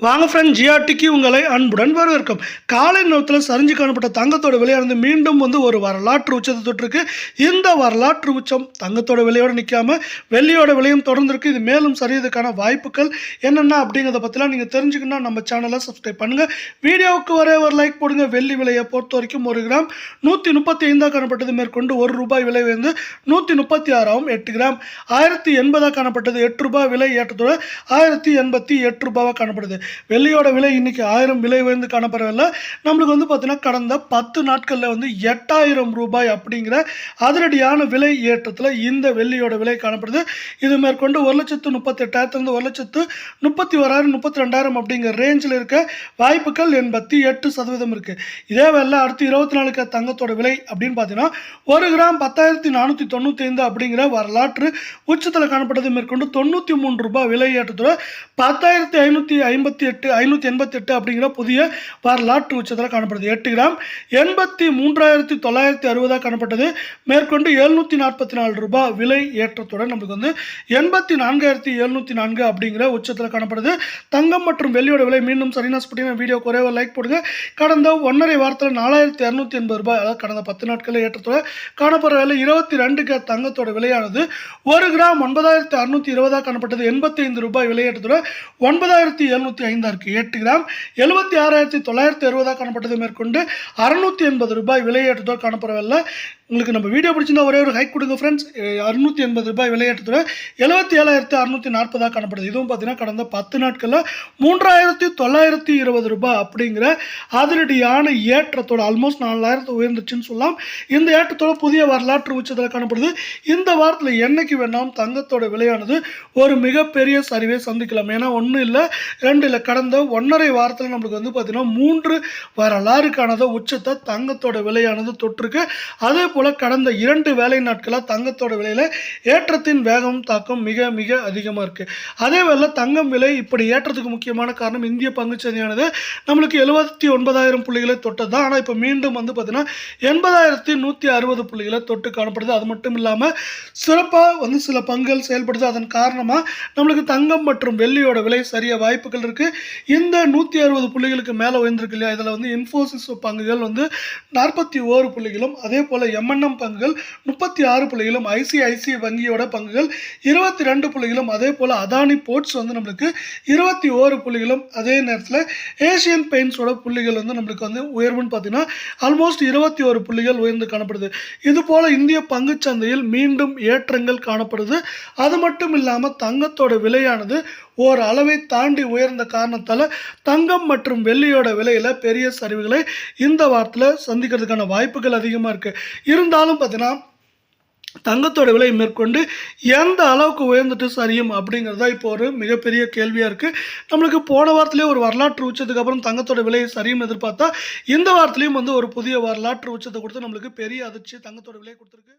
வாங்க ஃப்ரெண்ட் ஜிஆர்டிக்கு உங்களை அன்புடன் வரவேற்கும். காலை நேரத்தில் சரிஞ்சு காணப்பட்ட தங்கத்தோட விலையானது மீண்டும் வந்து ஒரு வரலாற்று உச்சத்தை தொட்டிருக்கு. இந்த வரலாற்று உச்சம் தங்கத்தோட விலையோடு நிற்காம வெள்ளியோட விலையும் தொடர்ந்துருக்கு. இது மேலும் சரியதுக்கான வாய்ப்புகள் என்னென்ன அப்படிங்கிறத பற்றிலாம் நீங்கள் தெரிஞ்சுக்கணும்னா நம்ம சேனலை சப்ஸ்கிரைப் பண்ணுங்கள் வீடியோவுக்கு வர ஒரு லைக் போடுங்க. வெள்ளி விலையை பொறுத்த வரைக்கும் ஒரு கிராம் நூற்றி முப்பத்தி ஐந்தாக காணப்பட்டது. மேற்கொண்டு ஒரு ரூபாய் விலை வந்து நூற்றி முப்பத்தி ஆறாவும் எட்டு கிராம். ஆயிரத்தி எண்பதாக காணப்பட்டது. எட்டு ரூபாய் விலை ஏற்றத்தோடு ஆயிரத்தி எண்பத்தி எட்டு ரூபாவாக காணப்படுது. வெள்ளியோட விலை இன்னைக்கு ஆயிரம் விலை உயர்ந்து காணப்படவில்லை. நம்மளுக்கு வந்து பார்த்தீங்கன்னா கடந்த பத்து நாட்களில் வந்து எட்டாயிரம் ரூபாய் அப்படிங்கிற அதிரடியான விலை ஏற்றத்தில் இந்த வெள்ளியோட விலை காணப்படுது. இது மேற்கொண்டு ஒரு லட்சத்து முப்பத்தெட்டாயிரத்துலேருந்து ஒரு லட்சத்து முப்பத்தி ஓராயிரம் முப்பத்தி ரெண்டாயிரம் அப்படிங்கிற ரேஞ்சில் இருக்க வாய்ப்புகள் எண்பத்தி எட்டு சதவீதம் இருக்குது இதே வேலை அடுத்து இருபத்தி நாலுக்கு தங்கத்தோட விலை அப்படின்னு பார்த்தீங்கன்னா ஒரு கிராம் பத்தாயிரத்தி நானூற்றி தொண்ணூற்றி ஐந்து அப்படிங்கிற வரலாற்று உச்சத்தில் காணப்பட்டது. மேற்கொண்டு தொண்ணூற்றி மூன்று ரூபாய் விலை ஏற்றத்தோட பத்தாயிரத்தி ஐநூற்றி ஐம்பத்தி எட்டு ஐநூற்றி எண்பத்தி எட்டு அப்படிங்கிற புதிய வரலாற்று உச்சத்தில் காணப்படுது. எட்டு கிராம் எண்பத்தி மூன்றாயிரத்தி தொள்ளாயிரத்தி அறுபதாக காணப்பட்டது. மேற்கொண்டு எழுநூற்றி நாற்பத்தி நாலு ரூபாய் விலை ஏற்றத்துடன் நமக்கு வந்து எண்பத்தி நான்காயிரத்தி எழுநூற்றி நான்கு அப்படிங்கிற உச்சத்தில் காணப்படுது. தங்கம் மற்றும் வெள்ளியோட விலை மீண்டும் சரினாஸ் பட்டின வீடியோ குறைவாக லைக் போடுங்க. கடந்த ஒன்றரை வாரத்தில் நாலாயிரத்தி இரநூத்தி எண்பது ரூபாய் அதாவது கடந்த பத்து நாட்களில் ஏற்றத்துடன் காணப்படுற விலை இருபத்தி ரெண்டு கிராம் தங்கத்தோட விலையானது ஒரு கிராம் ஒன்பதாயிரத்தி அறுநூத்தி இருபதாக காணப்பட்டது. எண்பத்தி ஐந்து ரூபாய் விலையேற்றத்துடன் ஒன்பதாயிரத்தி எழுநூற்றி ஐந்தா இருக்குது எட்டு கிராம் எழுபத்தி ஆறாயிரத்தி தொள்ளாயிரத்தி அறுபதாக காணப்பட்டது மேற்கொண்டு அறுநூற்றி எண்பது ரூபாய் விலையேற்றத்தோடு காணப்படவில்லை. உங்களுக்கு நம்ம வீடியோ பிடிச்சிருந்தா ஒரே ஒரு ஹைக் கொடுங்க ஃப்ரெண்ட்ஸ் அறுநூத்தி எண்பது ரூபாய் விலையேற்றத்தோட எழுபத்தி ஏழாயிரத்தி அறுநூற்றி நாற்பதாக காணப்படுது. இதுவும் பார்த்தீங்கன்னா கடந்த பத்து நாட்களில் மூன்றாயிரத்தி தொள்ளாயிரத்தி இருபது ரூபாய் அப்படிங்கிற அதிரடியான ஏற்றத்தோட ஆல்மோஸ்ட் நாலாயிரத்து உயர்ந்துச்சுன்னு சொல்லலாம். இந்த ஏற்றத்தோட புதிய வரலாற்று உச்சத்தில் காணப்படுது. இந்த வாரத்தில் என்னைக்கு வேணாலும் தங்கத்தோட விலையானது ஒரு மிகப்பெரிய சரிவை சந்திக்கலாம். ஏன்னா ஒன்றும் இல்லை ரெண்டு இல்லை கடந்த ஒன்றரை வாரத்தில் நம்மளுக்கு வந்து பார்த்தீங்கன்னா மூன்று வரலாறு உச்சத்தை தங்கத்தோட விலையானது தொட்டிருக்கு. அதே போல் கடந்த இரண்டு வேலை நாட்களாக தங்கத்தோட விலையில் ஏற்றத்தின் வேகம் தாக்கம் மிக மிக அதிகமாக இருக்குது அதே வேளை தங்கம் விலை இப்படி ஏற்றத்துக்கு முக்கியமான காரணம் இந்திய பங்குச்சந்தையானது. நம்மளுக்கு எழுபத்தி ஒன்பதாயிரம் புள்ளிகளை தொட்டது தான் ஆனால் இப்போ மீண்டும் வந்து பார்த்தீங்கன்னா எண்பதாயிரத்தி நூற்றி அறுபது புள்ளிகளை தொட்டு காணப்படுது. அது மட்டும் இல்லாமல் சிறப்பாக வந்து சில பங்குகள் செயல்படுது. அதன் காரணமாக நம்மளுக்கு தங்கம் மற்றும் வெள்ளியோட விலை சரிய வாய்ப்புகள் இருக்குது இந்த நூற்றி அறுபது புள்ளிகளுக்கு மேலே உயர்ந்திருக்கு இல்லையா? இதில் வந்து இன்ஃபோசிஸ் பங்குகள் வந்து நாற்பத்தி ஓரு புள்ளிகளும் அதே போல் எம்என்எம் பங்குகள் முப்பத்தி ஆறு புள்ளிகளும் ஐசிஐசிஐ வங்கியோட பங்குகள் இருபத்தி ரெண்டு புள்ளிகளும் அதே போல் அதானி போர்ட்ஸ் வந்து நம்மளுக்கு இருபத்தி ஓரு புள்ளிகளும் அதே நேரத்தில் ஏஷியன் பெயின்ஸோட புள்ளிகள் வந்து நம்மளுக்கு வந்து உயர்வுன்னு பார்த்தீங்கன்னா ஆல்மோஸ்ட் இருபத்தி ஒரு புள்ளிகள் உயர்ந்து காணப்படுது. இது போல் இந்திய பங்குச்சந்தையில் மீண்டும் ஏற்றங்கள் காணப்படுது. அது மட்டும் இல்லாமல் தங்கத்தோட விலையானது ஓர் அளவை தாண்டி உயர்ந்த காரணத்தால் தங்கம் மற்றும் வெள்ளியோட விலையில் பெரிய சரிவுகளை இந்த வாரத்தில் சந்திக்கிறதுக்கான வாய்ப்புகள் அதிகமாக இருக்குது இருந்தாலும் பார்த்தீங்கன்னா தங்கத்தோட விலை மேற்கொண்டு எந்த அளவுக்கு உயர்ந்துட்டு சரியும் அப்படிங்கிறதா இப்போ ஒரு மிகப்பெரிய கேள்வியாக இருக்குது நம்மளுக்கு போன வாரத்திலே ஒரு வரலாற்று உச்சத்துக்கு அப்புறம் தங்கத்தோட விலை சரியும் எதிர்பார்த்தா இந்த வாரத்துலேயும் வந்து ஒரு புதிய வரலாற்று உச்சத்தை கொடுத்து நம்மளுக்கு பெரிய அதிர்ச்சி தங்கத்தோட விலை கொடுத்துருக்கு.